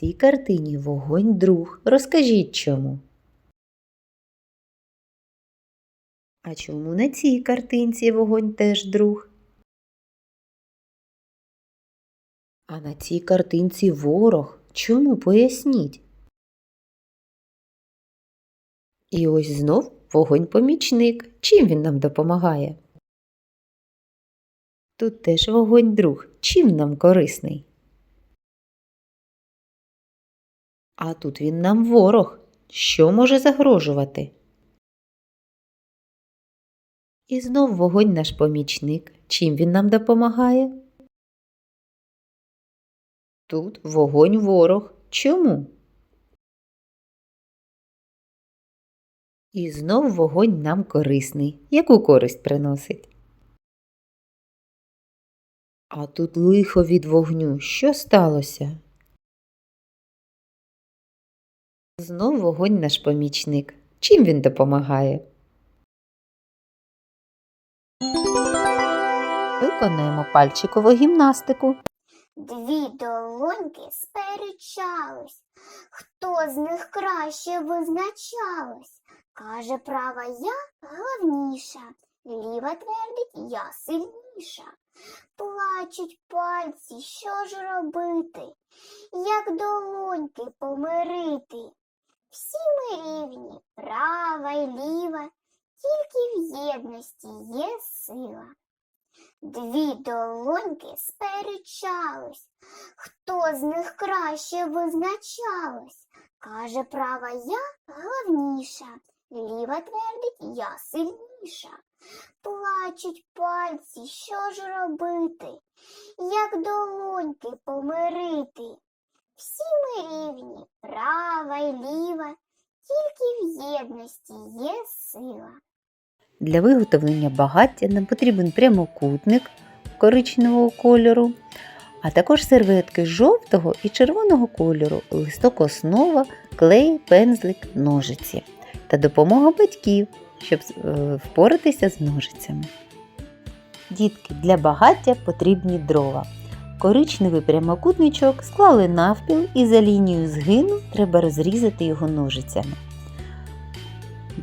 цій картині вогонь друг. Розкажіть чому. А чому на цій картинці вогонь теж друг? А на цій картинці ворог. Чому поясніть? І ось знов вогонь помічник. Чим він нам допомагає? Тут теж вогонь друг. Чим нам корисний? А тут він нам ворог. Що може загрожувати? І знов вогонь наш помічник. Чим він нам допомагає? Тут вогонь ворог. Чому? І знов вогонь нам корисний. Яку користь приносить? А тут лихо від вогню. Що сталося? Знов вогонь наш помічник. Чим він допомагає? Виконаємо пальчикову гімнастику. Дві долоньки сперечались, хто з них краще визначалась. Каже права я головніша, ліва твердить я сильніша. Плачуть пальці, що ж робити, як долоньки помирити. Всі ми рівні, права й ліва, тільки в єдності є сила. Дві долоньки сперечались, хто з них краще визначалась. Каже права я головніша, ліва твердить я сильніша. Плачуть пальці, що ж робити, як долоньки помирити. Всі ми рівні, права й ліва, тільки в єдності є сила. Для виготовлення багаття нам потрібен прямокутник коричневого кольору, а також серветки жовтого і червоного кольору, листок основа, клей, пензлик, ножиці та допомога батьків, щоб е, впоратися з ножицями. Дітки, для багаття потрібні дрова. Коричневий прямокутничок склали навпіл і за лінією згину треба розрізати його ножицями.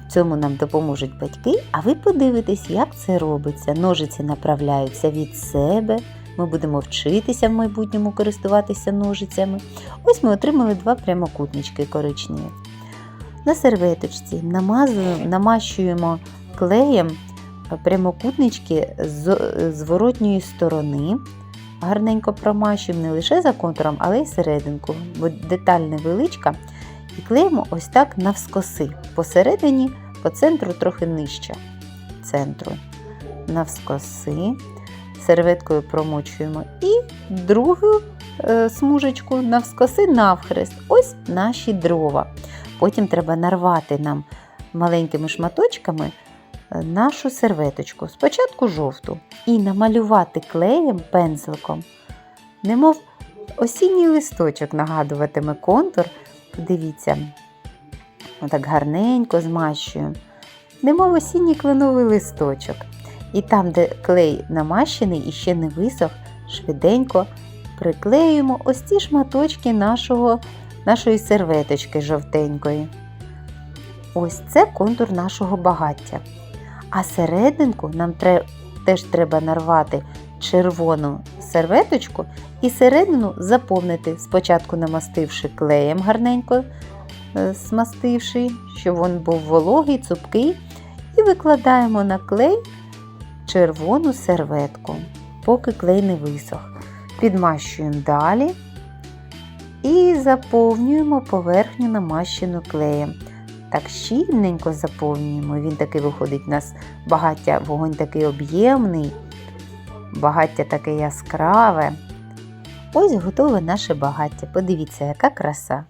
В цьому нам допоможуть батьки, а ви подивитесь, як це робиться. Ножиці направляються від себе. Ми будемо вчитися в майбутньому користуватися ножицями. Ось ми отримали два прямокутнички коричневі. На серветочці намащуємо клеєм прямокутнички з зворотньої сторони. Гарненько промащуємо не лише за контуром, але й серединку, бо деталь невеличка. І клеїмо ось так навскоси. Посередині, по центру трохи нижче центру. Навскоси. Серветкою промочуємо і другу е, смужечку навскоси навхрест. Ось наші дрова. Потім треба нарвати нам маленькими шматочками нашу серветочку. Спочатку жовту. І намалювати клеєм пензликом, немов осінній листочок нагадуватиме контур. Подивіться, отак гарненько змащуємо, немов осінній кленовий листочок. І там, де клей намащений і ще не висох, швиденько приклеюємо ось ці шматочки нашого, нашої серветочки жовтенької. Ось це контур нашого багаття. А серединку нам тре, теж треба нарвати червону серветочку і середину заповнити, спочатку намастивши клеєм гарненько, е, смастивши, щоб він був вологий, цупкий, і викладаємо на клей червону серветку, поки клей не висох. Підмащуємо далі і заповнюємо поверхню намащену клеєм. Так щільненько заповнюємо. Він такий виходить у нас багаття, вогонь такий об'ємний, багаття таке яскраве. Ось готове наше багаття. Подивіться, яка краса.